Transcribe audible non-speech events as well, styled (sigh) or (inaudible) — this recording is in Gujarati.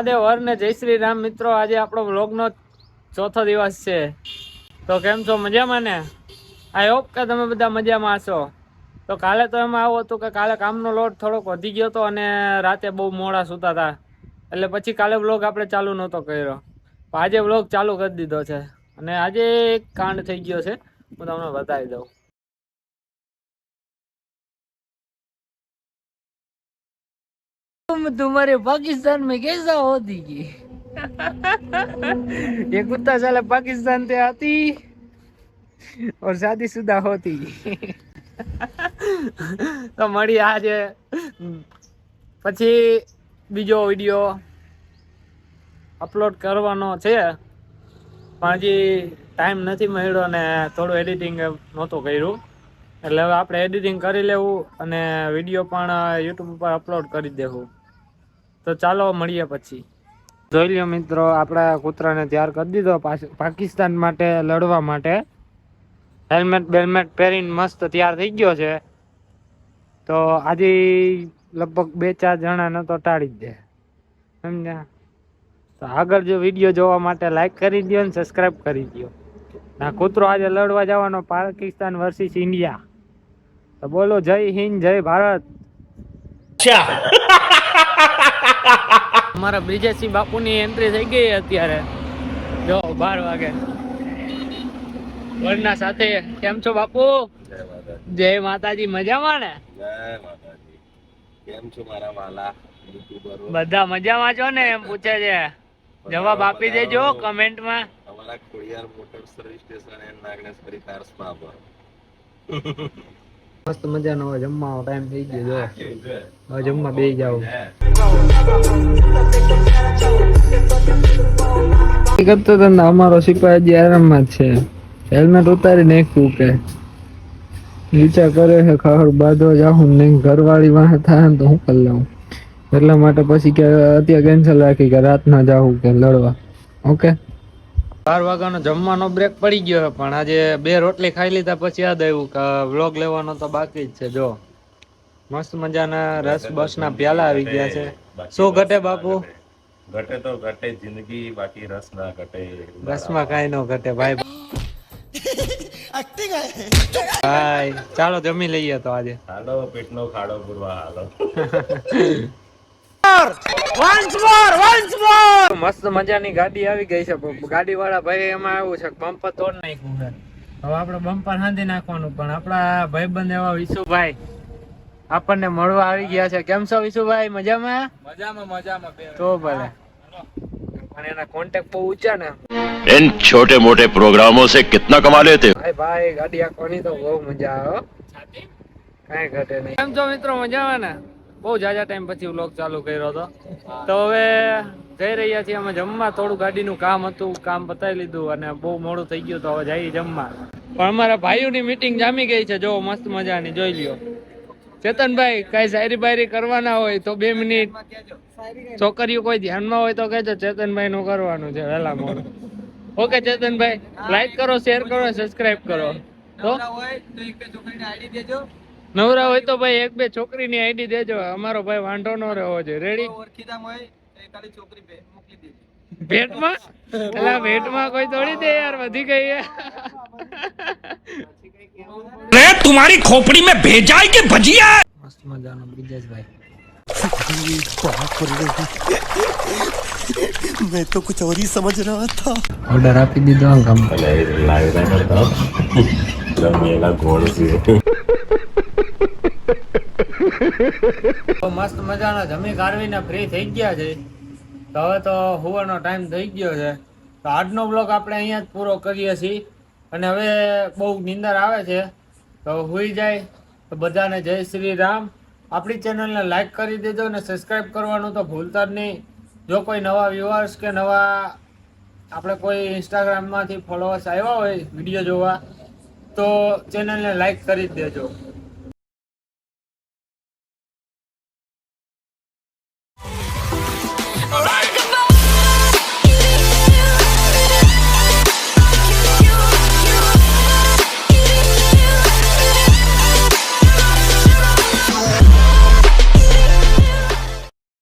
મહાદેવ હર ને જય શ્રી રામ મિત્રો, આજે આપણો વ્લોગનો ચોથો દિવસ છે. તો કેમ છો? મજામાં ને? આઈ હોપ કે તમે બધા મજામાં હશો. તો કાલે તો એમાં આવું હતું કે કાલે કામનો લોડ થોડોક વધી ગયો હતો અને રાતે બહુ મોડા સૂતા હતા. એટલે પછી કાલે વ્લોગ આપણે ચાલુ નહોતો કર્યો. આજે વ્લોગ ચાલુ કરી દીધો છે. અને આજે એક કાંડ થઈ ગયો છે. હું તમને બતાવી દઉં. तुम्हारे पाकिस्तान में कैसा होती की (laughs) ये कुत्ता साला पाकिस्तान से आती और शादीशुदा होती તો મળી આજે પછી બીજો વિડીયો અપલોડ કરવાનો છે પણ હજી ટાઈમ નથી મળ્યો ને થોડું એડિટિંગ નહોતું કર્યું એટલે હવે આપણે એડિટિંગ કરી લેવું અને વિડીયો પણ યુટ્યુબ ઉપર અપલોડ કરી દેવું તો ચાલો મળીએ પછી. જોઈ લ્યો મિત્રો, આપણા કૂતરાને તૈયાર કરી દીધો પાકિસ્તાન માટે લડવા માટે. હેલ્મેટ, બેલ્મેટ પહેરીને મસ્ત તૈયાર થઈ ગયો છે. તો આજે લગભગ બે ચાર જણાને તો ટાળી જ દે. સમજ્યા? તો આગળ જો વીડિયો જોવા માટે લાઈક કરી દો ને સબસ્ક્રાઈબ કરી દો ના કૂતરો આજે લડવા જવાનો પાકિસ્તાન વર્સિસ ઇન્ડિયા તો બોલો જય હિન્દ, જય ભારત. (laughs) અમારા બ્રિજેશસિંહ બાપુની એન્ટ્રી થઈ ગઈ અત્યારે. જો બાર વાગે. વરના સાથે કેમ છો બાપુ? જય માતાજી મજામાં ને? કેમ છો મારા વાલા? બધા મજામાં છો ને? એમ પૂછે છે. જવાબ આપી દેજો કમેન્ટમાં. અમારા Khodiyar motor service station and Nagneshwari કાર્સમાં મસ્ત મજાનો હવે જમવાનો ટાઈમ થઈ ગયો જો. જમવા બે જાવ કરતો તો ને અમારો સિપાહી આરામમાં જ છે. હેલ્મેટ ઉતારી નાખ્યું કે વિચાર કરે છે ખબર બાંધવા જાઉં નહીં ઘરવાળી વાહ થાય ને તો હું કરી લઉં. એટલા માટે પછી કે અત્યારે કેન્સલ રાખી કે રાતના જાઉં કે લડવા. ઓકે બાર વાગ્યાનો જમવાનો બ્રેક પડી ગયો પણ આજે બે રોટલી ખાઈ લીધા પછી યાદ આવ્યું કે વ્લોગ લેવાનો તો બાકી જ છે જો. મસ્ત મજાના રસ બસ ના પ્યાલા આવી ગયા છે. શું ઘટે બાપુ? ઘટે. તો ઘટે જિંદગી બાકી રસ ના ઘટે રસમાં કાંઈ ન ઘટે ભાઈ. (laughs) ભાઈ ચાલો જમી લઈએ તો આજે. હાલો પેટનો ખાડો પૂરવા હાલો. (laughs) મસ્ત મજાની ગાડી આવી ગઈ છે ગાડી વાળા ભાઈ એમાં આવ્યું છે બમ્પર તોડ નાખ્યું છે હવે આપણે બમ્પર હાંધી નાખવાનું પણ આપણા ભાઈબંધ એવા વિશુભાઈ આપણને મળવા આવી ગયા છે કેમ છો વિશુભાઈ મજામાં મજામાં મજામાં બે તો ભલે પણ એના કોન્ટેક્ટ બહુ ઊંચા ને इन छोटे मोटे प्रोग्रामों से कितना कमा लेते हो ભાઈ ભાઈ ગાડી આંકવાની તો બહુ મજા આવે હો. કાંઈ ઘટે નહીં કેમ છો મિત્રો મજામાં ને બહુ જાજા ટાઈમ પછી વ્લોગ ચાલુ કર્યો હતો. તો હવે જઈ રહ્યા છીએ અમે જમવા. થોડું ગાડીનું કામ હતું, કામ પતાવી લીધું અને બહુ મોડું થઈ ગયું તો હવે જઈએ જમવા. પણ અમારા ભાઈઓની મીટિંગ જામી ગઈ છે, જો મસ્ત મજાની, જોઈ લ્યો. ચેતનભાઈ, કઈ શાયરી બાયરી કરવાના હોય તો બે મિનિટ. છોકરીઓ કોઈ ધ્યાનમાં હોય તો કહેજો ચેતનભાઈ નું કરવાનું છે વહેલા મોડું. ઓકે, ચેતનભાઈ લાઈક કરો શેર કરો સબસ્ક્રાઈબ કરો. તો? હોય તો એક છોકરીને આઈડી દેજો. નવરા હોય તો ભાઈ એક બે છોકરીની આઈડી દેજો અમારો ભાઈ વાંઢો ન રહેવો જોઈએ રેડી ઓળખીતામ હોય તો એક ખાલી છોકરી ભે- મોકલી દેજો ભેટમાં એટલે ભેટમાં કોઈ થોડી દે યાર વધી ગઈ છે. अरे तुम्हारी खोपड़ी में भेजा है कि भजिया है મસ્ત મજાનો બ્રિજેશભાઈ मैं तो कुछ और ही समझ रहा था ઓર્ડર આપી દીધો આમ કામ લાઈવ ના કરતા રમેલા ગોળ છે તો મસ્ત મજાના જમી કાઢવીને ફ્રી થઈ ગયા છે. તો હવે તો હોવાનો ટાઈમ થઈ ગયો છે. તો આજનો બ્લોગ આપણે અહીંયા જ પૂરો કરીએ છીએ. અને હવે બહુ નિંદર આવે છે. તો હોઈ જાય. તો બધાને જય શ્રી રામ. આપણી ચેનલને લાઈક કરી દેજો અને સબસ્ક્રાઈબ કરવાનું તો ભૂલતા જ નહીં. જો કોઈ નવા વ્યુઅર્સ કે નવા આપણે કોઈ ઇન્સ્ટાગ્રામમાંથી ફોલોઅર્સ આવ્યા હોય વીડિયો જોવા, તો ચેનલને લાઈક કરી જ દેજો.